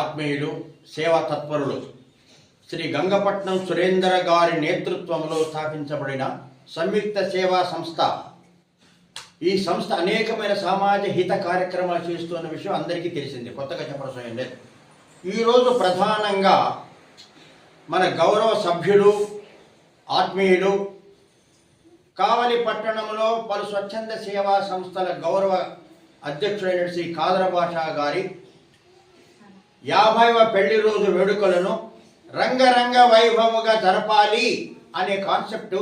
ఆత్మీయులు సేవా తత్పరులు శ్రీ గంగపట్నం సురేందర్ గారి నేతృత్వంలో స్థాపించబడిన సంయుక్త సేవా సంస్థ. ఈ సంస్థ అనేకమైన సమాజ హిత కార్యక్రమాలు చేస్తున్న విషయం అందరికీ తెలిసింది కొత్తగా చెప్పడం లేదు. ఈరోజు ప్రధానంగా మన గౌరవ సభ్యులు ఆత్మీయులు కావలి పట్టణంలో పలు స్వచ్ఛంద సేవా సంస్థల గౌరవ అధ్యక్షుడైన శ్రీ కాదర భాషా గారి యాభైవ పెళ్ళి రోజు వేడుకలను రంగరంగ వైభవముగా జరపాలి అనే కాన్సెప్టు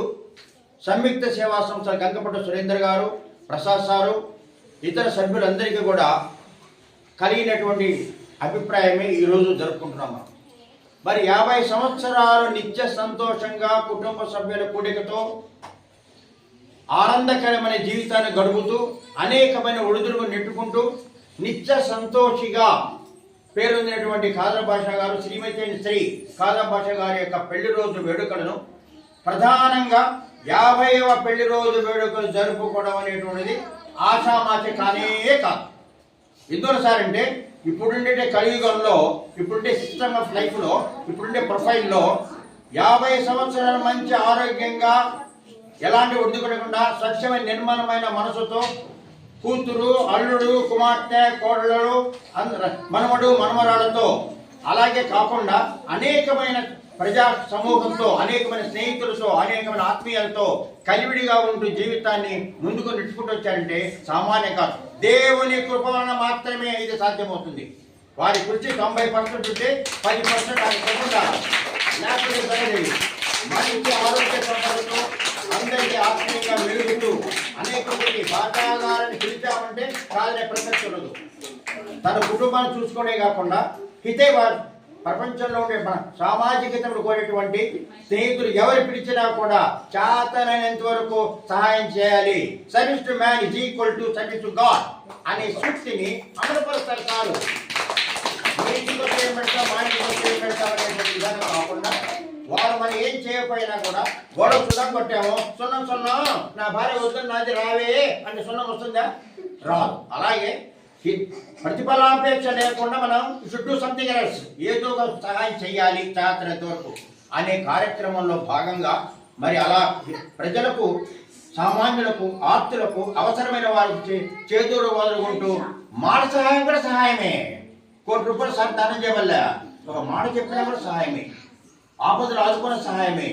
సంయుక్త సేవా సంస్థ గంగపట్టు సురేందర్ గారు ప్రసాద్ సారు ఇతర సభ్యులందరికీ కూడా కలిగినటువంటి అభిప్రాయమే ఈరోజు జరుపుకుంటున్నాం మరి యాభై సంవత్సరాలు నిత్య సంతోషంగా కుటుంబ సభ్యుల కూడికతో ఆనందకరమైన జీవితాన్ని గడుపుతూ అనేకమైన ఒడిదుడుకు నెట్టుకుంటూ నిత్య సంతోషిగా పేరొందినటువంటి కాదర భాష గారు శ్రీమతి స్త్రీ శ్రీ కాదర భాష గారి యొక్క పెళ్ళి రోజు వేడుకలను ప్రధానంగా యాభైవ పెళ్ళి రోజు వేడుకలు జరుపుకోవడం అనేటువంటిది ఆషామాష కానే కాదు. ఎందువల్ల ఇప్పుడుండే కలియుగంలో ఇప్పుడుండే సిస్టమ్ ఆఫ్ లైఫ్లో ఇప్పుడుండే ప్రొఫైల్లో యాభై సంవత్సరాల మంచి ఆరోగ్యంగా ఎలాంటి ఒడిదుకొనకుండా స్వచ్ఛమైన నిర్మాణమైన మనసుతో కూతురు అల్లుడు కుమార్తె కోడళ్ళు అంద- మనవడు మనమరాలతో అలాగే కాకుండా అనేకమైన ప్రజా సమూహంతో అనేకమైన స్నేహితులతో అనేకమైన ఆత్మీయులతో కలివిడిగా ఉంటూ జీవితాన్ని ముందుకు నెట్టుకుంటూ వచ్చారంటే సామాన్య కాదు. దేవుని కృప వలన మాత్రమే ఇది సాధ్యమవుతుంది. వారి కృషి తొంభై పర్సెంట్ ఉంటే పది పర్సెంట్ ఆయన లేకపోతే జరగలేదు మంచి ఆరోగ్య సంపదతో అందరికీ ఆత్మీయంగా మెరుగుతూ అనేక మంది బాటాగారని పిలిచామంటే కాదనే ప్రసక్తి ఉండదు. తన కుటుంబాన్ని చూసుకోవడే కాకుండా హితే వారు ప్రపంచంలో ఉండే మన సామాజికతను కోరేటువంటి స్నేహితులు ఎవరు పిలిచినా కూడా చేతనైనంత వరకు సహాయం చేయాలి. Service to man is equal to service to God అనే సూక్తిని అమలుపరుస్తారు చాలు మీ ఇంటికి వచ్చి ఏం పెడతాం మా ఇంటికి వచ్చి ఏం పెడతాం అనేటువంటి విధానం కాకుండా వారు మనం ఏం చేయకపోయినా కూడా గొడవ సున్నం కొట్టాము. సున్నం సున్నం. నా భార్య వస్తుంది నాది రావే అంటే సున్నం వస్తుందా? రాదు. అలాగే ఈ ప్రతిఫలాపేక్ష లేకుండా మనం షుడ్ డూ సంథింగ్ ఎల్స్ ఏదో ఒక సహాయం చేయాలి చేతనంత వరకు అనే కార్యక్రమంలో భాగంగా మరి అలా ప్రజలకు సామాన్యులకు ఆర్తులకు అవసరమైన వారికి చేదూరు వదులుకుంటూ మాట సహాయం కూడా సహాయమే. కోటి రూపాయలు సార్ దానం చేయవల్ల. ఒక మాట చెప్పినా కూడా సహాయమే. ఆపదలు ఆదుకున్న సహాయమే.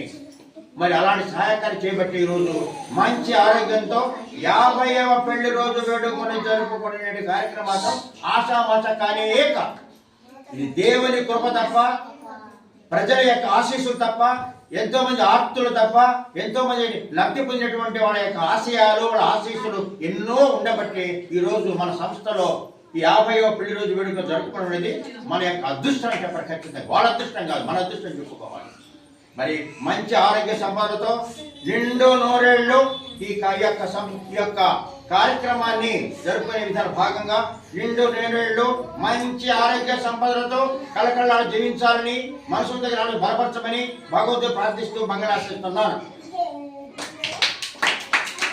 మరి అలాంటి సహాయకాన్ని చేపట్టి ఈరోజు మంచి ఆరోగ్యంతో యాభైవ పెళ్ళి రోజు వేడుకొని జరుపుకునే కార్యక్రమాలు ఆషామాష కానీ ఏక. ఇది దేవుని కృప తప్ప ప్రజల యొక్క ఆశీస్సులు తప్ప ఎంతో మంది ఆర్తులు తప్ప ఎంతో మంది లబ్ధి పొందినటువంటి వాళ్ళ యొక్క ఆశయాలు వాళ్ళ ఆశీస్సులు ఎన్నో ఉండబట్టి ఈ రోజు మన సంస్థలో ఈ యాభైవ పెళ్ళి రోజు వేడుక జరుపుకోవడం అనేది మన యొక్క అదృష్టం చెప్పడం ఖచ్చితంగా. వాళ్ళ అదృష్టం కాదు మన అదృష్టం చెప్పుకోవాలి. మరి మంచి ఆరోగ్య సంపదతో నిండు నూరేళ్ళు ఈ క- యొక్క సం- ఈ యొక్క కార్యక్రమాన్ని జరుపుకునే విధాన భాగంగా నిండు నేరేళ్ళు మంచి ఆరోగ్య సంపదలతో కలకళ జీవించాలని మనసు దగ్గర బలపరచమని భగవద్దు ప్రార్థిస్తూ మంగళాశిస్తున్నాను.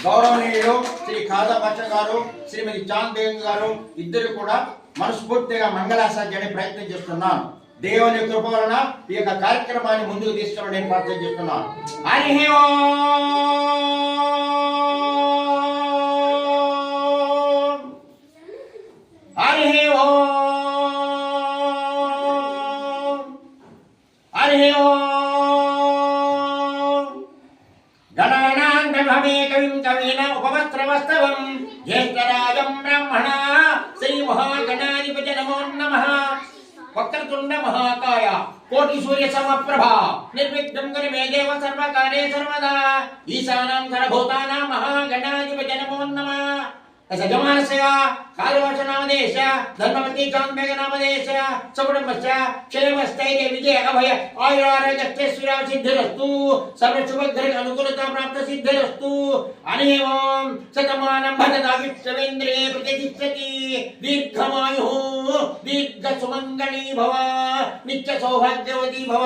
గౌరవనీయులు శ్రీ కాదాపచ్చ గారు శ్రీమతి చాంద్ బేగం గారు ఇద్దరు కూడా మనస్ఫూర్తిగా మంగళాసాధ్యాన్ని ప్రయత్నం చేస్తున్నాను. దేవుని కృప వలన ఈ యొక్క కార్యక్రమాన్ని ముందుకు తీసుకుని నేను ప్రార్థన చేస్తున్నాను. హరి హరి గణానాంతభవే కవిం కవీన ఉపవస్త్రవస్తవం జ్యేష్ఠరాజం బ్రహ్మణ. శ్రీ మహాగణాధిపతి నమో నమ. వక్రతుండ మహాకాయ. కోటి సూర్య సమప్రభ. నిర్విఘ్నం గరి మే దేవ సర్వకార్యే సర్వదా. ఈశానాం సర్వభూతానాం ಯಜಮಾನಸ್ಯ ಕಾರ್ಯವಾಚನಾಮಧೇಶ ಧರ್ಮಪತಿ ಚಾಂದ್ಮೇಗ ನಾಮಧೇಶ ಸಕುಟುಂಬಸ್ಯ ಕ್ಷೇಮ ಸ್ಥೈರ್ಯ ವಿಜಯ ಅಭಯ ಆಯುರಾರೋಗ್ಯ ಶ್ರೀರಾ ಸಿದ್ಧಿರಸ್ತು ಸರ್ವ ಶುಭಗ್ರಹ ಅನುಕೂಲತಾ ಪ್ರಾಪ್ತ ಸಿದ್ಧಿರಸ್ತು ಅನೇವಂ ಶತಮಾನಂ ಭಜದ ವಿಶ್ವೇಂದ್ರೇ ಪ್ರತಿಷ್ಠತಿ ದೀರ್ಘಮಾಯು ದೀರ್ಘ ಸುಮಂಗಳಿ ಭವ ನಿತ್ಯ ಸೌಭಾಗ್ಯವತಿ ಭವ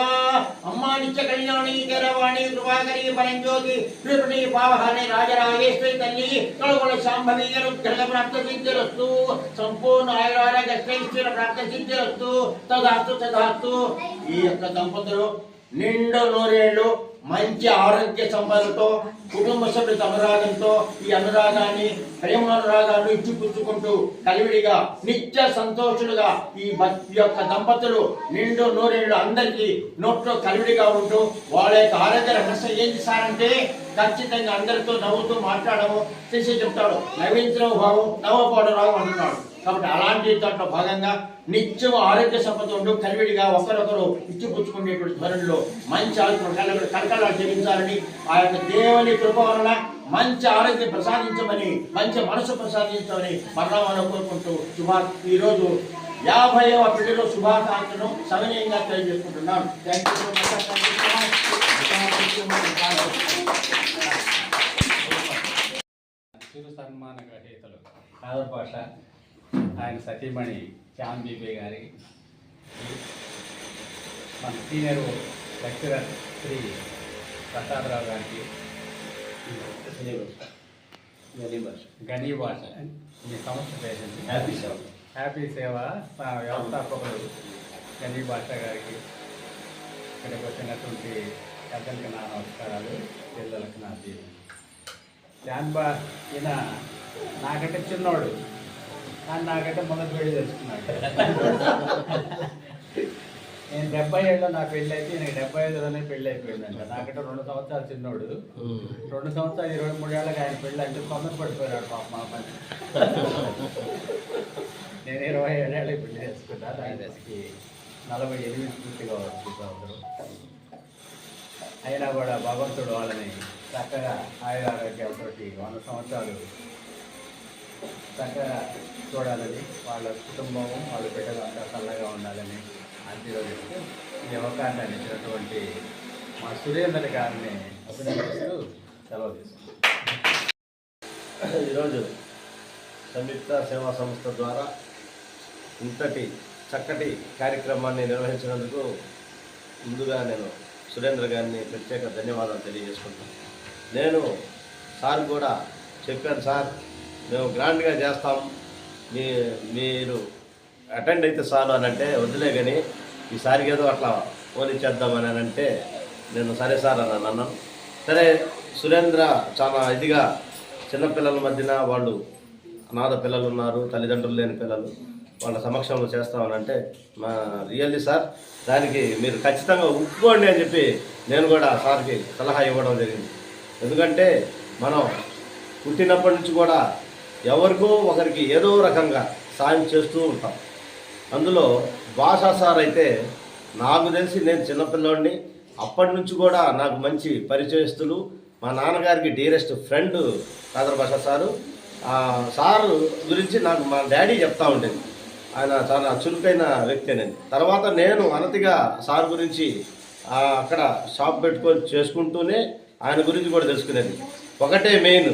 ಅಮ್ಮ ನಿತ್ಯ ಕಲ್ಯಾಣಿ ಕರವಾಣಿ ಕೃಪಾಕರಿ ಪರಂಜ್ಯೋತಿ ತ್ರಿಪುಣಿ ಪಾವಹನೆ ರಾಜರಾಜೇಶ್ವರಿ ತಲ್ಲಿ ಕಳಗೊಳ ಶಾಂಭವೀಯರು అనుగ్రహ ప్రాప్త సిద్ధిరస్తు సంపూర్ణ ఆయురారోగ్య శ్రేష్ఠుల ప్రాప్త సిద్ధిరస్తు తదాస్తు తదాస్తు. ఈ యొక్క దంపతులు నిండు నూరేళ్ళు మంచి ఆరోగ్య సంపదతో కుటుంబ సభ్యుల అనురాగంతో ఈ అనురాగాన్ని ప్రేమ అనురాగాలు ఇచ్చిపుచ్చుకుంటూ కలివిడిగా నిత్య సంతోషులుగా ఈ ఈ యొక్క దంపతులు నిండు నూరేళ్ళు అందరికీ నోట్లో కలివిడిగా ఉంటూ వాళ్ళ యొక్క ఆరోగ్య రహస్యం ఏంటి సార్ అంటే ఖచ్చితంగా అందరితో నవ్వుతూ మాట్లాడము. చేసి చెప్తాడు నవ్వించడం భావం నవ్వపోవడం రావు అంటున్నాడు. కాబట్టి అలాంటి దాంట్లో భాగంగా నిత్యం ఆరోగ్య సంపద ఉంటూ కలివిడిగా ఒకరొకరు ఇచ్చిపుచ్చుకునేటువంటి ధోరణిలో మంచి ఆరోగ్యం కలకలా జీవించాలని ఆ యొక్క దేవుని కృప వలన మంచి ఆరోగ్యం ప్రసాదించమని మంచి మనసు ప్రసాదించమని మరణాలను కోరుకుంటూ శుభా ఈరోజు యాభైవ పెళ్ళిలో శుభాకాంక్షను సమనీయంగా తెలియజేసుకుంటున్నాను. థ్యాంక్ యూ సో సన్మాన గ్రహీతలు కాదర్ భాష ఆయన సతీమణి శ్యామ్ బీబీ గారి మన సీనియర్ లెక్చరర్ శ్రీ ప్రసాదరావు గారికి గనీ భాష మీ సంస్థ పేరు హ్యాపీ సార్ హ్యాపీ సేవ మా వ్యవస్థాపకులు గనీ భాష గారికి ఇక్కడికి వచ్చినటువంటి పెద్దలకి నా నమస్కారాలు పిల్లలకి నా తీరు జాన్బా ఈయన నాకంటే చిన్నోడు. కానీ నాకంటే మొదటి పెళ్ళి తెలుసుకున్నాడు నేను డెబ్బై ఏళ్ళలో నా పెళ్ళి అయితే ఈయనకి డెబ్బై ఐదులోనే పెళ్ళి అయిపోయిందంట. నాకంటే రెండు సంవత్సరాలు చిన్నోడు. రెండు సంవత్సరాలు ఇరవై మూడేళ్ళకి ఆయన పెళ్ళి అంటే తొందర పడిపోయాడు పాప మా పని నేను ఇరవై ఏడేళ్ళకి పెళ్ళి చేసుకున్నాను ఆయనకి నలభై ఎనిమిది పూర్తిగా వచ్చింది సంవత్సరం అయినా కూడా భగవంతుడు వాళ్ళని చక్కగా ఆయుర ఆరోగ్యాలతో వంద సంవత్సరాలు చక్కగా చూడాలని వాళ్ళ కుటుంబం వాళ్ళ బిడ్డలు అంతా చల్లగా ఉండాలని ఆశీర్వదిస్తూ ఈ అవకాశాన్ని ఇచ్చినటువంటి మా సురేంద్ర గారిని అభినందిస్తూ సెలవు తీసుకుంటాం ఈరోజు సంయుక్త సేవా సంస్థ ద్వారా ఇంతటి చక్కటి కార్యక్రమాన్ని నిర్వహించినందుకు ముందుగా నేను సురేంద్ర గారిని ప్రత్యేక ధన్యవాదాలు తెలియజేసుకుంటాను నేను సార్ కూడా చెప్పాను సార్ మేము గ్రాండ్గా చేస్తాం. మీ మీరు అటెండ్ అయితే చాలు అని అంటే వదిలే కానీ ఈసారికి ఏదో అట్లా పోనీ చేద్దామని అని అంటే నేను సరే సార్ అని అన్నాను. సరే సురేంద్ర చాలా ఇదిగా చిన్నపిల్లల మధ్యన వాళ్ళు అనాథ పిల్లలు ఉన్నారు తల్లిదండ్రులు లేని పిల్లలు వాళ్ళ సమక్షంలో చేస్తామనంటే మా రియల్లీ సార్ దానికి మీరు ఖచ్చితంగా ఒప్పుకోండి అని చెప్పి నేను కూడా సార్కి సలహా ఇవ్వడం జరిగింది. ఎందుకంటే మనం పుట్టినప్పటి నుంచి కూడా ఎవరికో ఒకరికి ఏదో రకంగా సాయం చేస్తూ ఉంటాం. అందులో భాషా సార్ అయితే నాకు తెలిసి నేను చిన్నపిల్లోడిని అప్పటి నుంచి కూడా నాకు మంచి పరిచయస్తులు. మా నాన్నగారికి డీరెస్ట్ ఫ్రెండ్ కాదర్ భాషా సారు. సారు గురించి నాకు మా డాడీ చెప్తా ఉండేది. ఆయన చాలా చురుకైన వ్యక్తి నేను తర్వాత నేను అనతిగా సార్ గురించి అక్కడ షాప్ పెట్టుకొని చేసుకుంటూనే ఆయన గురించి కూడా తెలుసుకునేది. ఒకటే మెయిన్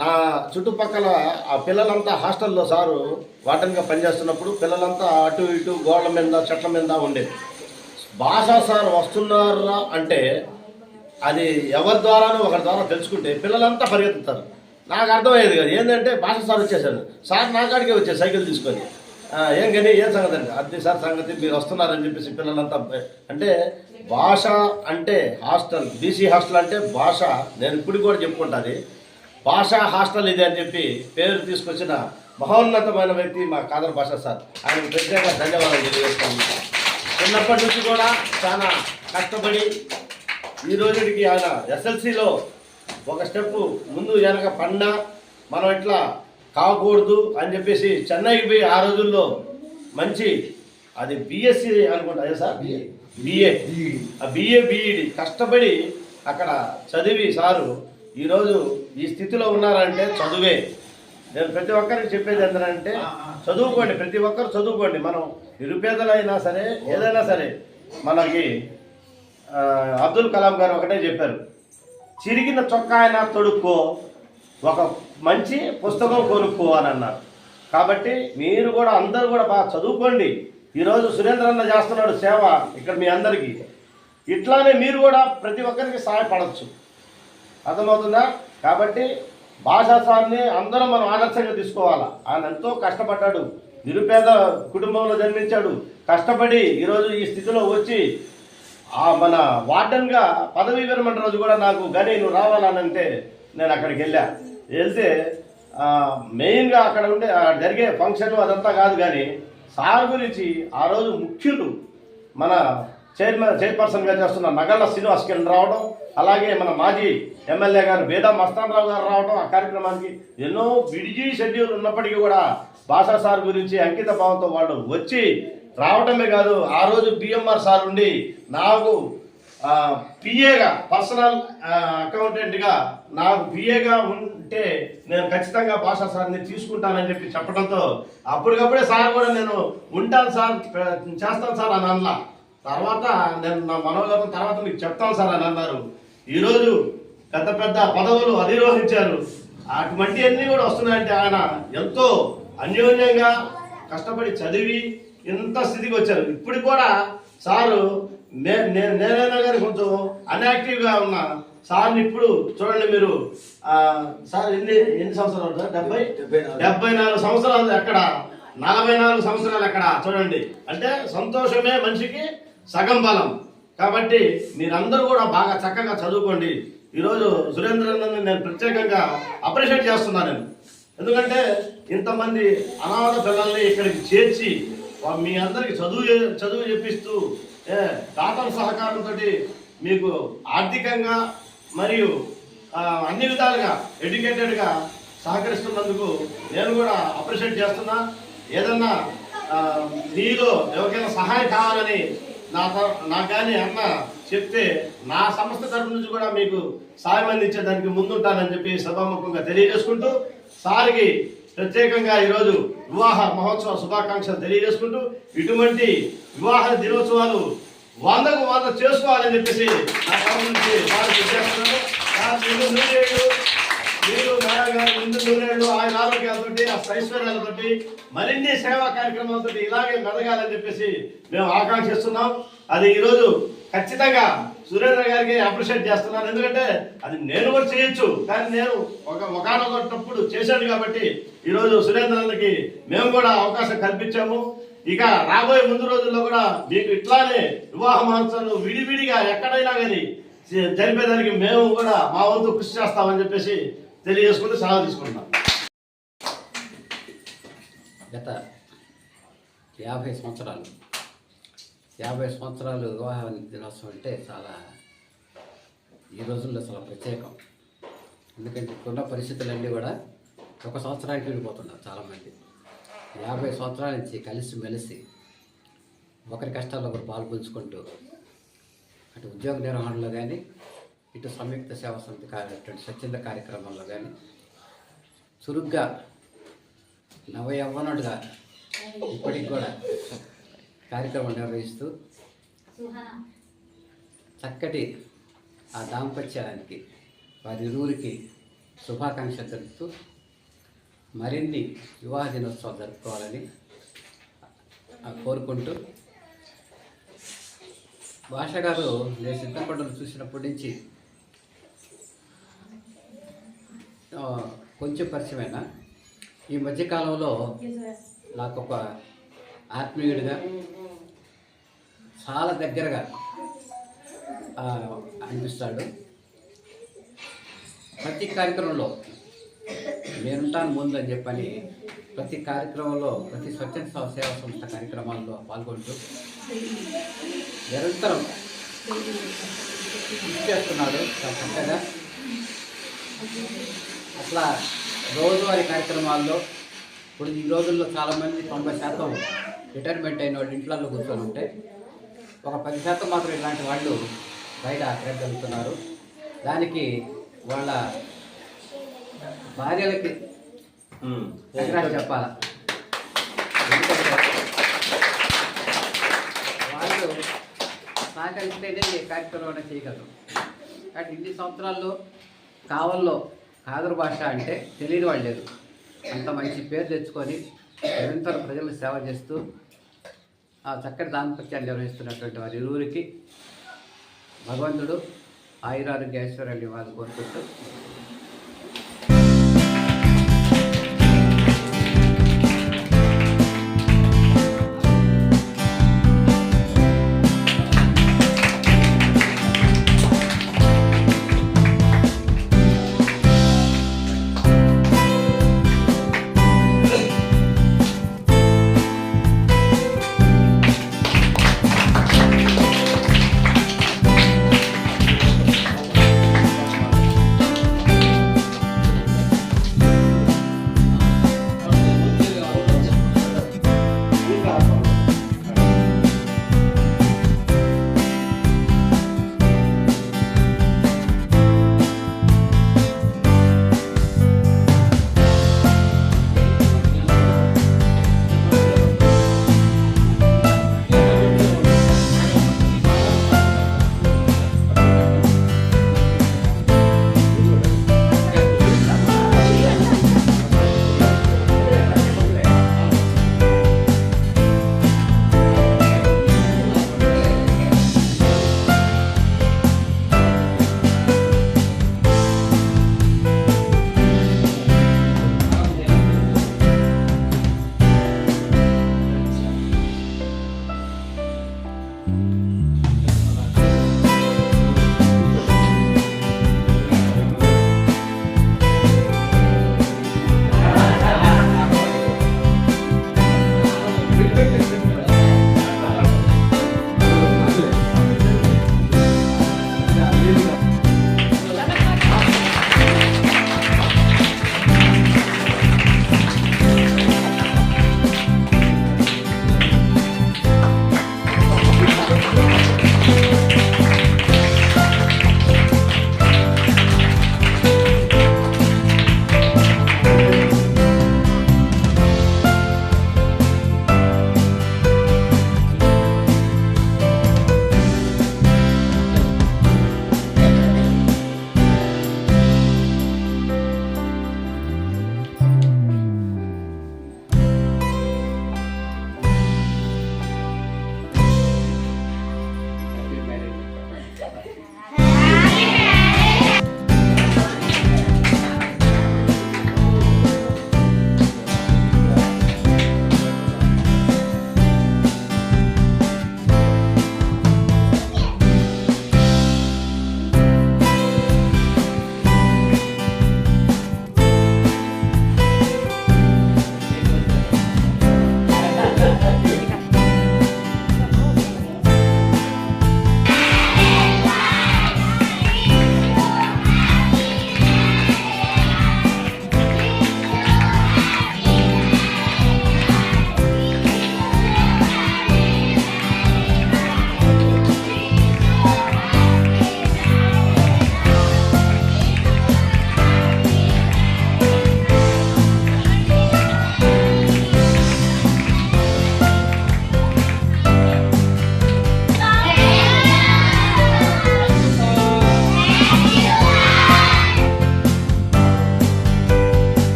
నా చుట్టుపక్కల ఆ పిల్లలంతా హాస్టల్లో సారు వాటన్గా పనిచేస్తున్నప్పుడు పిల్లలంతా అటు ఇటు గోడల మీద చెట్ల మీద ఉండేది. భాషా సార్ వస్తున్నారా అంటే అది ఎవరి ద్వారానో ఒకరి ద్వారా తెలుసుకుంటే పిల్లలంతా పరిగెత్తుతారు. నాకు అర్థమయ్యేది కదా. ఏంటంటే భాష సార్ వచ్చేసారు సార్ నా కాడికే వచ్చారు సైకిల్ తీసుకొని. ఏం కానీ ఏం సంగతి అంటే అది సార్ సంగతి మీరు వస్తున్నారని చెప్పేసి పిల్లలంతా అంటే భాష అంటే హాస్టల్ బీసీ హాస్టల్ అంటే భాష. నేను ఇప్పుడు కూడా చెప్పుకుంటాను భాషా హాస్టల్ ఇది అని చెప్పి పేరు తీసుకొచ్చిన మహోన్నతమైన వ్యక్తి మా కాదర్ భాష సార్. ఆయనకు ప్రత్యేక ధన్యవాదాలు తెలియజేస్తాను. చిన్నప్పటి నుంచి కూడా చాలా కష్టపడి ఈ రోజుకి ఆయన ఎస్ఎల్సిలో ఒక స్టెప్ ముందు వెనక పడినా మనం ఇట్లా కాకూడదు అని చెప్పేసి చెన్నైకి పోయి ఆ రోజుల్లో మంచి అది బిఎస్సి అనుకుంటా అదే సార్? బిఏ. ఆ బిఏ బిఈడి. కష్టపడి అక్కడ చదివి సారు ఈరోజు ఈ స్థితిలో ఉన్నారంటే చదువే. నేను ప్రతి ఒక్కరికి చెప్పేది ఏంటంటే చదువుకోండి ప్రతి ఒక్కరు చదువుకోండి. మనం నిరుపేదలైనా సరే ఏదైనా సరే మనకి అబ్దుల్ కలాం గారు ఒకటే చెప్పారు చిరిగిన చొక్కా అయినా తొడుక్కో ఒక మంచి పుస్తకం కొనుక్కో అని అన్నారు. కాబట్టి మీరు కూడా అందరూ కూడా బాగా చదువుకోండి. ఈరోజు సురేంద్ర అన్న చేస్తున్నాడు సేవ ఇక్కడ మీ అందరికీ. ఇట్లానే మీరు కూడా ప్రతి ఒక్కరికి సహాయపడవచ్చు అర్థమవుతుందా? కాబట్టి భాషా సార్ని అందరం మనం ఆదర్శంగా తీసుకోవాలా. ఆయన ఎంతో కష్టపడ్డాడు. నిరుపేద కుటుంబంలో జన్మించాడు. కష్టపడి ఈరోజు ఈ స్థితిలో వచ్చి ఆ మన వార్డెన్గా పదవి విరమణ రోజు కూడా నాకు గని నువ్వు రావాలనంటే నేను అక్కడికి వెళ్ళా. వెళ్తే మెయిన్గా అక్కడ ఉండే ఆ జరిగే ఫంక్షన్ అదంతా కాదు కానీ సార్ గురించి ఆ రోజు ముఖ్యులు మన చైర్మన్ చైర్పర్సన్గా చేస్తున్న నగళ్ళ శ్రీనివాస్ కిరణ్ రావడం అలాగే మన మాజీ ఎమ్మెల్యే గారు వేదా మస్తానరావు గారు రావడం ఆ కార్యక్రమానికి ఎన్నో బిడిజీ షెడ్యూల్ ఉన్నప్పటికీ కూడా భాషా సార్ గురించి అంకిత భావంతో వాళ్ళు వచ్చి రావడమే కాదు ఆ రోజు బిఎంఆర్ సార్ ఉండి నాకు పిఏగా పర్సనల్ అకౌంటెంట్గా నాకు పిఏగా ఉంటే నేను ఖచ్చితంగా భాషా సార్ని తీసుకుంటానని చెప్పి చెప్పడంతో అప్పటికప్పుడే సార్ కూడా నేను ఉంటాను సార్ చేస్తాను సార్ అని అన్నా. తర్వాత నేను నా మనోగతం తర్వాత మీకు చెప్తాను సార్ అని అన్నారు. ఈరోజు పెద్ద పెద్ద పదవులు అధిరోహించారు. అటువంటివన్నీ కూడా వస్తున్నాయంటే ఆయన ఎంతో అన్యోన్యంగా కష్టపడి చదివి ఇంత స్థితికి వచ్చారు. ఇప్పుడు కూడా సారు నేనైనా కానీ కొంచెం అన్యాక్టివ్గా ఉన్నా సార్ని ఇప్పుడు చూడండి మీరు. సార్ ఎన్ని ఎన్ని సంవత్సరాలు సార్ డెబ్బై? డెబ్బై నాలుగు సంవత్సరాలు ఎక్కడ? నలభై నాలుగు సంవత్సరాలు ఎక్కడ? చూడండి. అంటే సంతోషమే మనిషికి సగం బలం. కాబట్టి మీరందరూ కూడా బాగా చక్కగా చదువుకోండి. ఈరోజు సురేంద్రనందని నేను ప్రత్యేకంగా అప్రిషియేట్ చేస్తున్నాను నేను. ఎందుకంటే ఇంతమంది అనాథ పిల్లల్ని ఇక్కడికి చేర్చి మీ అందరికి చదువు చదువు చెప్పిస్తూ దాతల సహకారంతో మీకు ఆర్థికంగా మరియు అన్ని విధాలుగా ఎడ్యుకేటెడ్గా సహకరిస్తున్నందుకు నేను కూడా అప్రిషియేట్ చేస్తున్నా. ఏదన్నా మీలో ఎవరికైనా సహాయం కావాలని నా తర- కానీ అన్న చెప్తే నా సంస్థ తరపు నుంచి కూడా మీకు సాయం అందించేదానికి ముందుంటానని చెప్పి సభాముఖంగా తెలియజేసుకుంటూ సార్కి ప్రత్యేకంగా ఈరోజు వివాహ మహోత్సవ శుభాకాంక్షలు తెలియజేసుకుంటూ ఇటువంటి వివాహ దినోత్సవాలు వందకు వంద చేసుకోవాలని చెప్పేసి నా తరపు నుంచి వారికి చేస్తున్నాను. మీరు గారు ముందు నూరేళ్ళు ఆయన ఆరోగ్యాలతోటి ఆ ఐశ్వర్యాలతోటి మరిన్ని సేవా కార్యక్రమాలతో ఇలాగే మెదగాలని చెప్పేసి మేము ఆకాంక్షిస్తున్నాం. అది ఈరోజు ఖచ్చితంగా సురేంద్ర గారికి అప్రిషియేట్ చేస్తున్నాను. ఎందుకంటే అది నేను కూడా చేయొచ్చు కానీ నేను ఒక ఒకనొకటప్పుడు చేశాను కాబట్టి ఈరోజు సురేంద్రకి మేము కూడా అవకాశం కల్పించాము. ఇక రాబోయే ముందు రోజుల్లో కూడా మీకు ఇట్లానే వివాహ మహోత్సవాలు విడివిడిగా ఎక్కడైనా కానీ జరిపేదానికి మేము కూడా మా వంతు కృషి చేస్తామని చెప్పేసి తెలియజేసుకుంటూ సెలవు తీసుకుంటాం గత యాభై సంవత్సరాలు యాభై సంవత్సరాలు వివాహ దినోత్సవం అంటే చాలా ఈ రోజుల్లో చాలా ప్రత్యేకం. ఎందుకంటే ఇప్పుడున్న పరిస్థితులన్నీ కూడా ఒక సంవత్సరానికి వెళ్ళిపోతున్నారు చాలామంది. యాభై సంవత్సరాల నుంచి కలిసి మెలిసి ఒకరి కష్టాల్లో ఒకరు పాల్పంచుకుంటూ అటు ఉద్యోగ నిర్వహణలో కానీ ఇటు సంయుక్త సేవా సమితి కార్య అటువంటి స్వచ్ఛంద కార్యక్రమాల్లో కానీ చురుగ్గా నవయవ్వనుడుగా ఇప్పటికి కూడా కార్యక్రమం నిర్వహిస్తూ చక్కటి ఆ దాంపత్యానికి వారి ఇరువురికి శుభాకాంక్షలు తెలుపుతూ మరిన్ని వివాహ దినోత్సవాలు జరుపుకోవాలని ఆ, కోరుకుంటూ భాష గారు నేను సిద్ధపడ్డలు చూసినప్పటి నుంచి ఆ, కొంచెం పరిచయమైన? ఈ మధ్యకాలంలో నాకు ఒక ఆత్మీయుడిగా చాలా దగ్గరగా అనిపిస్తాడు. ప్రతి కార్యక్రమంలో నేనుంటాను ముందు అని చెప్పని ప్రతి కార్యక్రమంలో ప్రతి స్వచ్ఛంద సేవ- సేవా సంస్థ కార్యక్రమాల్లో పాల్గొంటూ నిరంతరం కృషి చేస్తున్నాడు. చాలా చక్కగా. అట్లా రోజువారీ కార్యక్రమాల్లో ఇప్పుడు ఈ రోజుల్లో చాలామంది తొంభై శాతం రిటైర్మెంట్ అయిన వాళ్ళు ఇంట్లో కూర్చొని ఉంటే ఒక పది శాతం మాత్రం ఇలాంటి వాళ్ళు బయట తిరగలుగుతున్నారు దానికి వాళ్ళ భార్యలకి చెప్పాల? వాళ్ళు సహకరిస్తేనే ఈ కార్యక్రమం చేయగలరు. కాబట్టి ఇన్ని సంవత్సరాల్లో కావల్లో కాదరు భాష అంటే తెలియని వాళ్ళు లేదు. అంత మంచి పేరు తెచ్చుకొని నిరంతరం ప్రజలకు సేవ చేస్తూ ఆ చక్కటి దాంపత్యాన్ని నిర్వహిస్తున్నటువంటి వారి ఇరువురికి భగవంతుడు ఆయురారోగ్య ఐశ్వర్యాన్ని ఇవ్వాలని కోరుకుంటూ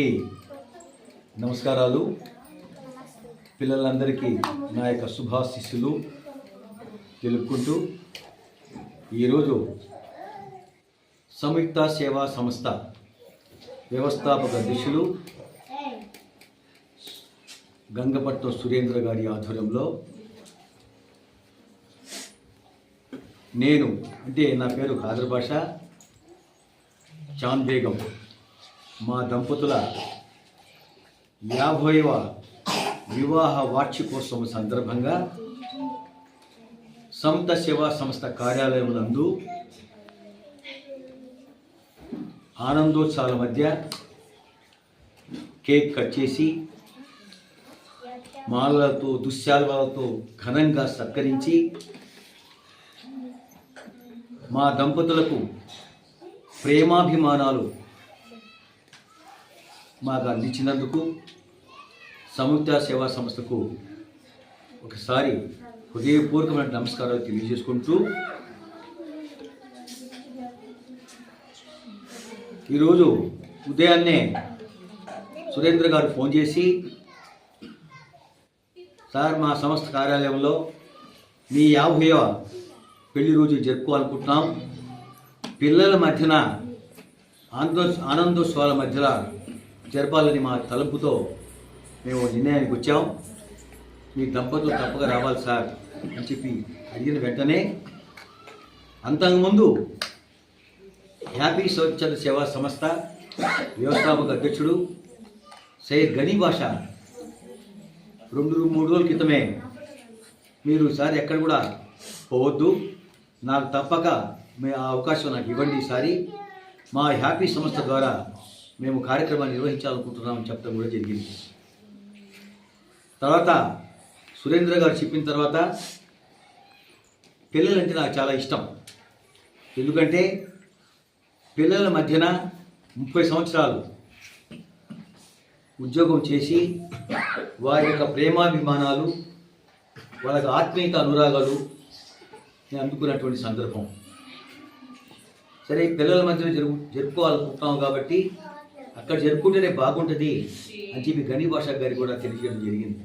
అందరికీ నమస్కారాలు. పిల్లలందరికీ నా యొక్క శుభాశిస్సులు తెలుపుకుంటూ ఈరోజు సంయుక్త సేవా సంస్థ వ్యవస్థాపక అధ్యక్షులు గంగపట్నం సురేంద్ర గారి ఆధ్వర్యంలో నేను అంటే నా పేరు ఖాదర్ భాష చాంద్ బేగం మా దంపతుల యాభైవ వివాహ వార్షికోత్సవం సందర్భంగా సంత సేవా సంస్థ కార్యాలయములందు నందు ఆనందోత్సవాల మధ్య కేక్ కట్ చేసి మాలలతో దుశ్శాలతో ఘనంగా సత్కరించి మా దంపతులకు ప్రేమాభిమానాలు మాకు అందించినందుకు సంయుక్త సేవా సంస్థకు ఒకసారి హృదయపూర్వకమైన నమస్కారాలు తెలియజేసుకుంటూ ఈరోజు ఉదయాన్నే సురేంద్ర గారు ఫోన్ చేసి సార్ మా సంస్థ కార్యాలయంలో మీ యాభైవ పెళ్ళి రోజు జరుపుకోవాలనుకుంటున్నాం. పిల్లల మధ్యన ఆనందో ఆనందోత్సవాల మధ్యలో జరపాలని మా తలుపుతో మేము నిర్ణయానికి వచ్చాం. మీ దంపతులు తప్పక రావాలి సార్ అని చెప్పి అడిగిన వెంటనే అంతకుముందు హ్యాపీ స్వచ్ఛంద సేవా సంస్థ వ్యవస్థాపక అధ్యక్షుడు సయ్యద్ గనీ భాష రెండు మూడు రోజుల క్రితమే మీరు సార్ ఎక్కడ కూడా పోవద్దు. నాకు తప్పక మీ ఆ అవకాశం నాకు ఇవ్వండి ఈసారి. మా హ్యాపీ సంస్థ ద్వారా మేము కార్యక్రమాన్ని నిర్వహించాలనుకుంటున్నామని చెప్పడం కూడా జరిగింది. తర్వాత సురేంద్ర గారు చెప్పిన తర్వాత పిల్లలంటే నాకు చాలా ఇష్టం. ఎందుకంటే పిల్లల మధ్యన ముప్పై సంవత్సరాలు ఉద్యోగం చేసి వారి యొక్క ప్రేమాభిమానాలు వాళ్ళకి ఆత్మీయత అనురాగాలు నేను అందుకున్నటువంటి సందర్భం. సరే పిల్లల మధ్యన జరుపు జరుపుకోవాలనుకుంటున్నాం కాబట్టి అక్కడ జరుపుకుంటేనే బాగుంటుంది అని చెప్పి గని భాష గారికి కూడా తెలియజేయడం జరిగింది.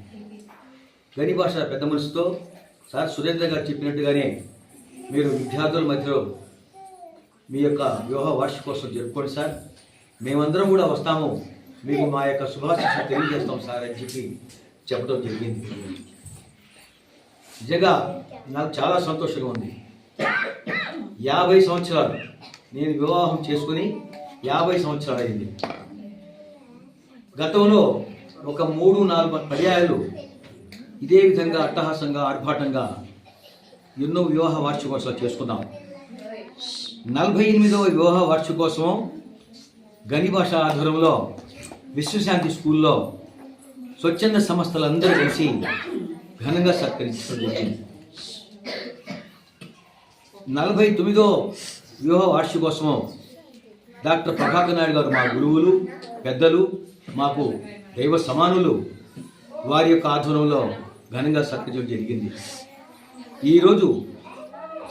గని భాష పెద్ద మనసుతో సార్ సురేంద్ర గారు చెప్పినట్టుగానే మీరు విద్యార్థుల మధ్యలో మీ యొక్క వివాహ వార్షికోత్సవం జరుపుకోండి సార్. మేమందరం కూడా వస్తాము. మీకు మా యొక్క శుభాశిస్సులు తెలియజేస్తాం సార్ అని చెప్పి చెప్పడం జరిగింది. నిజంగా నాకు చాలా సంతోషంగా ఉంది. యాభై సంవత్సరాలు నేను వివాహం చేసుకుని యాభై సంవత్సరాలు అయింది. గతంలో ఒక మూడు నాలుగు పర్యాయాలు ఇదే విధంగా అట్టహాసంగా ఆర్భాటంగా ఎన్నో వివాహ వార్షికోత్సవాలు చేసుకున్నాం. నలభై ఎనిమిదవ వివాహ వార్షికోత్సవం గని భాష ఆధ్వర్యంలో విశ్వశాంతి స్కూల్లో స్వచ్ఛంద సంస్థలందరూ కలిసి ఘనంగా సత్కరించడం జరిగింది. నలభై తొమ్మిదో వివాహ వార్షికోత్సవం డాక్టర్ ప్రభాకర్ నాయుడు గారు మా గురువులు పెద్దలు మాకు దైవ సమానులు. వారి యొక్క ఆధ్వర్యంలో ఘనంగా సత్యజం జరిగింది. ఈరోజు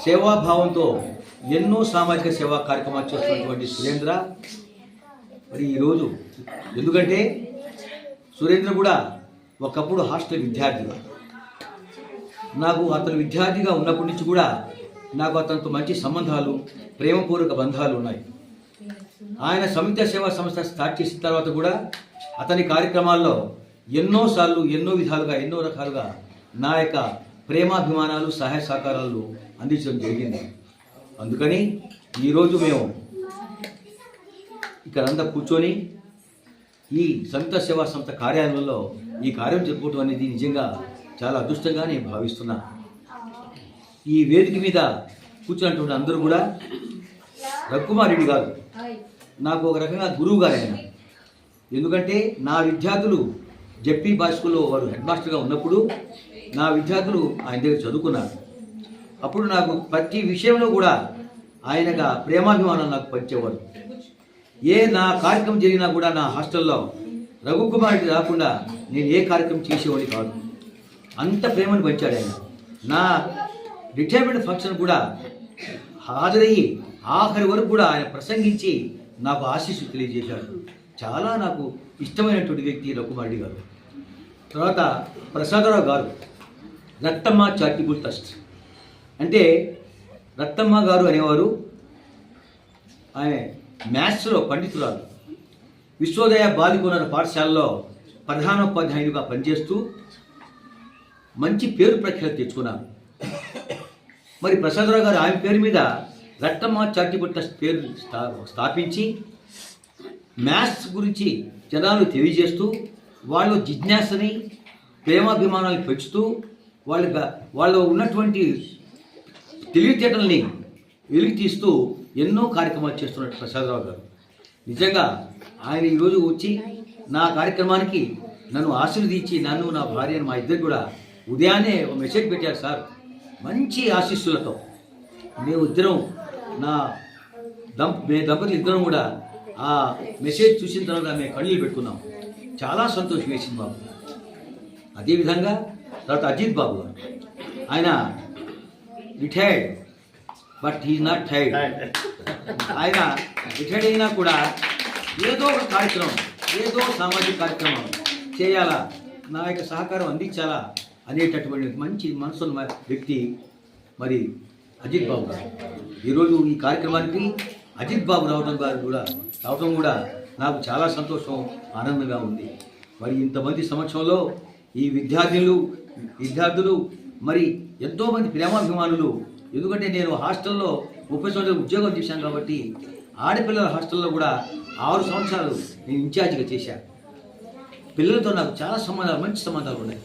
సేవాభావంతో ఎన్నో సామాజిక సేవా కార్యక్రమాలు చేస్తున్నటువంటి సురేంద్ర. మరి ఈరోజు ఎందుకంటే సురేంద్ర కూడా ఒకప్పుడు హాస్టల్ విద్యార్థి నాకు అతను విద్యార్థిగా ఉన్నప్పటి నుంచి కూడా నాకు అతనితో మంచి సంబంధాలు ప్రేమపూర్వక బంధాలు ఉన్నాయి. ఆయన సమిత సేవా సంస్థ స్టార్ట్ చేసిన తర్వాత కూడా అతని కార్యక్రమాల్లో ఎన్నోసార్లు ఎన్నో విధాలుగా ఎన్నో రకాలుగా నా యొక్క ప్రేమాభిమానాలు సహాయ సహకారాలు అందించడం జరిగింది. అందుకని ఈరోజు మేము ఇక్కడంతా కూర్చొని ఈ సంత సేవా సంస్థ కార్యాలయంలో ఈ కార్యం జరుపుకోవడం అనేది నిజంగా చాలా అదృష్టంగా నేను భావిస్తున్నా. ఈ వేదిక మీద కూర్చున్నటువంటి అందరూ కూడా రఘుమారెడ్డి గారు నాకు ఒక రకంగా గురువు గారు ఆయన ఎందుకంటే నా విద్యార్థులు జెప్పి భాషకులో వారు హెడ్ మాస్టర్గా ఉన్నప్పుడు నా విద్యార్థులు ఆయన దగ్గర చదువుకున్నారు. అప్పుడు నాకు ప్రతి విషయంలో కూడా ఆయనగా ప్రేమాభిమానం నాకు పంచేవారు. ఏ నా కార్యక్రమం జరిగినా కూడా నా హాస్టల్లో రఘుకుమార్కి రాకుండా నేను ఏ కార్యక్రమం చేసేవాడిని కాదు. అంత ప్రేమను పంచాడు ఆయన. నా రిటైర్మెంట్ ఫంక్షన్ కూడా హాజరయ్యి ఆఖరి వరకు కూడా ఆయన ప్రసంగించి నాకు ఆశీస్సు తెలియజేశాడు. చాలా నాకు ఇష్టమైనటువంటి వ్యక్తి రఘుమారెడ్డి గారు. తర్వాత ప్రసాదరావు గారు రత్తమ్మ చారిటబుల్ ట్రస్ట్. అంటే రత్తమ్మ గారు అనేవారు ఆమె మ్యాథ్స్లో పండితురాలు. విశ్వోదయ బాలికోనర పాఠశాలలో ప్రధానోపాధ్యాయునిగా పనిచేస్తూ మంచి పేరు ప్రఖ్యాతి తెచ్చుకున్నారు. మరి ప్రసాదరావు గారు ఆమె పేరు మీద రట్టమ్మ చారిటబుల్ ట్రస్ట్ పేరు స్థా- స్థాపించి మ్యాథ్స్ గురించి జనాలు తెలియజేస్తూ వాళ్ళు జిజ్ఞాసని ప్రేమాభిమానాలు పెంచుతూ వాళ్ళ వాళ్ళు ఉన్నటువంటి తెలివితేటల్ని వెలికి తీస్తూ ఎన్నో కార్యక్రమాలు చేస్తున్నట్టు ప్రసాదరావు గారు. నిజంగా ఆయన ఈరోజు వచ్చి నా కార్యక్రమానికి నన్ను ఆశీర్వదించి నన్ను నా భార్యను మా ఇద్దరు కూడా ఉదయాన్నే ఒక మెసేజ్ పెట్టారు సార్. మంచి ఆశీస్సులతో. మేము ఇద్దరం నా దంప మే దంపతులు ఇద్దరం కూడా ఆ మెసేజ్ చూసిన తర్వాత మేము కళ్ళు పెట్టుకున్నాం. చాలా సంతోషం వేసింది బాబు. అదేవిధంగా తర్వాత అజిత్ బాబు. గారు ఆయన retired but he not tired ఆయన రిటైర్డ్ అయినా కూడా ఏదో ఒక కార్యక్రమం ఏదో సామాజిక కార్యక్రమం చేయాలా నా యొక్క సహకారం అందించాలా అనేటటువంటి మంచి మనసున్న వ్యక్తి మరి అజిత్ బాబు గారు. ఈరోజు ఈ కార్యక్రమానికి అజిత్ బాబు రావడం గారు కూడా రావడం కూడా నాకు చాలా సంతోషం ఆనందంగా ఉంది. మరి ఇంతమంది సంవత్సరంలో ఈ విద్యార్థులు విద్యార్థులు మరి ఎంతోమంది ప్రేమాభిమానులు ఎందుకంటే నేను హాస్టల్లో ముప్పై సంవత్సరాలు ఉద్యోగం చేశాను కాబట్టి ఆడపిల్లల హాస్టల్లో కూడా ఆరు సంవత్సరాలు నేను ఇన్ఛార్జిగా చేశాను. పిల్లలతో నాకు చాలా సంబంధాలు మంచి సంబంధాలు ఉన్నాయి.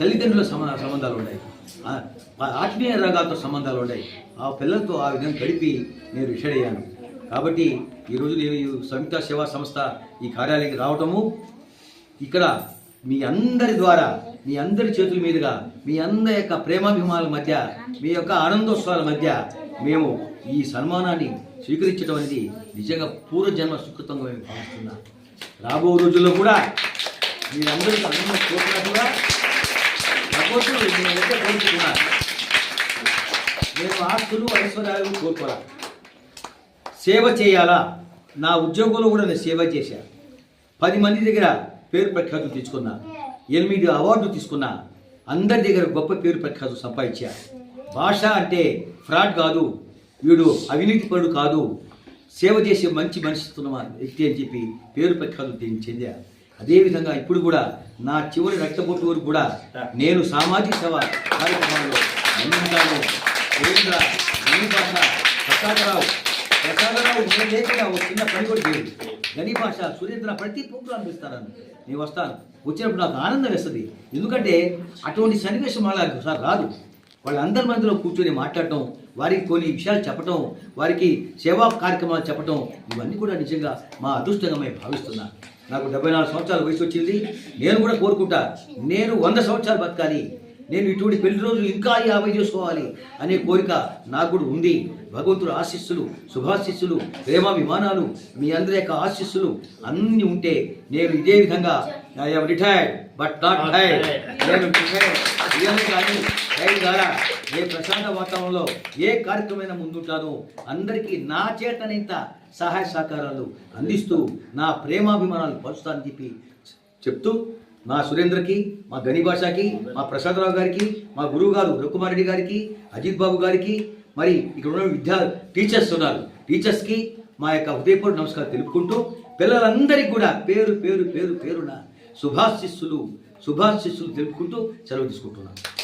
తల్లిదండ్రుల సంబంధ సంబంధాలు ఉన్నాయి. ఆత్మీయ రంగాలతో సంబంధాలు ఉన్నాయి ఆ పిల్లలతో ఆ విధంగా గడిపి నేను రిషడ్ అయ్యాను కాబట్టి ఈరోజు నేను సంయుక్త సేవా సంస్థ ఈ కార్యాలయానికి రావటము ఇక్కడ మీ అందరి ద్వారా మీ అందరి చేతుల మీదుగా మీ అందరి యొక్క ప్రేమాభిమానాల మధ్య మీ యొక్క ఆనందోత్సవాల మధ్య మేము ఈ సన్మానాన్ని స్వీకరించడం అనేది నిజంగా పూర్వజన్మ సుకృతంగా మేము భావిస్తున్నాం. రాబో రోజుల్లో కూడా మీరందరికీ అందరూ చూసినట్టుగా భగవంతుడు నేను నేను ఆస్తులు ఐశ్వర్యాలు కోరుకోరా సేవ చేయాలా? నా ఉద్యోగంలో కూడా నేను సేవ చేశా. పది మంది దగ్గర పేరు ప్రఖ్యాతులు తెచ్చుకున్నా. ఎనిమిది అవార్డులు తీసుకున్నా. అందరి దగ్గర గొప్ప పేరు ప్రఖ్యాతులు సంపాదించా. భాష అంటే ఫ్రాడ్ కాదు. వీడు అవినీతి పరుడు కాదు. సేవ చేసే మంచి మనిషిస్తున్న వ్యక్తి అని చెప్పి పేరు ప్రఖ్యాతులు తె- చెందా. అదేవిధంగా ఇప్పుడు కూడా నా చివరి రక్తపోటు వరకు కూడా నేను సామాజిక సేవ కార్యక్రమాల్లో ముందుంటాను ప్రసాదరావు ప్రసాదరావు నేను లేకుండా ఒక చిన్న పని కూడా చేయదు గని భాష సురేంద్ర ప్రతి ప్రోగ్రాం ఇస్తాను నేను వస్తాను. వచ్చినప్పుడు నాకు ఆనందం వేస్తుంది. ఎందుకంటే అటువంటి సన్నివేశం అలా సార్ రాదు. వాళ్ళందరి మధ్యలో కూర్చొని మాట్లాడటం వారికి కొన్ని విషయాలు చెప్పటం వారికి సేవా కార్యక్రమాలు చెప్పటం ఇవన్నీ కూడా నిజంగా మా అదృష్టంగా మేము భావిస్తున్నాను నాకు డెబ్బై నాలుగు సంవత్సరాల వయసు వచ్చింది. నేను కూడా కోరుకుంటా నేను వంద సంవత్సరాలు బతకాలి. నేను ఇటువంటి పెళ్ళి రోజులు ఇంకా యాభై చేసుకోవాలి అనే కోరిక నాకు కూడా ఉంది. భగవంతుడు ఆశీస్సులు శుభాశీస్సులు ప్రేమాభిమానాలు మీ అందరి యొక్క ఆశీస్సులు అన్నీ ఉంటే నేను ఇదే విధంగా I'm retired but not tired నేను retired. కానీ టైర్డ్ ద్వారా ఏ ప్రశాంత వాతావరణంలో ఏ కార్యక్రమమైన ముందుంటానో అందరికీ నా చేతనంత సహాయ సహకారాలు అందిస్తూ నా ప్రేమాభిమానాలు పంచుతానని చెప్పి చెప్తూ మా సురేంద్రకి మా గని భాషకి మా ప్రసాదరావు గారికి మా గురువు గారు రఘుకుమారెడ్డి గారికి అజిత్ బాబు గారికి మరి ఇక్కడ ఉన్న విద్యా టీచర్స్ ఉన్నారు టీచర్స్కి మా యొక్క హృదయపూర్వక నమస్కారం తెలుపుకుంటూ పిల్లలందరికీ కూడా పేరు పేరు పేరు పేరున శుభాశిస్సులు శుభాశిస్సులు తెలుపుకుంటూ సెలవు తీసుకుంటున్నాను.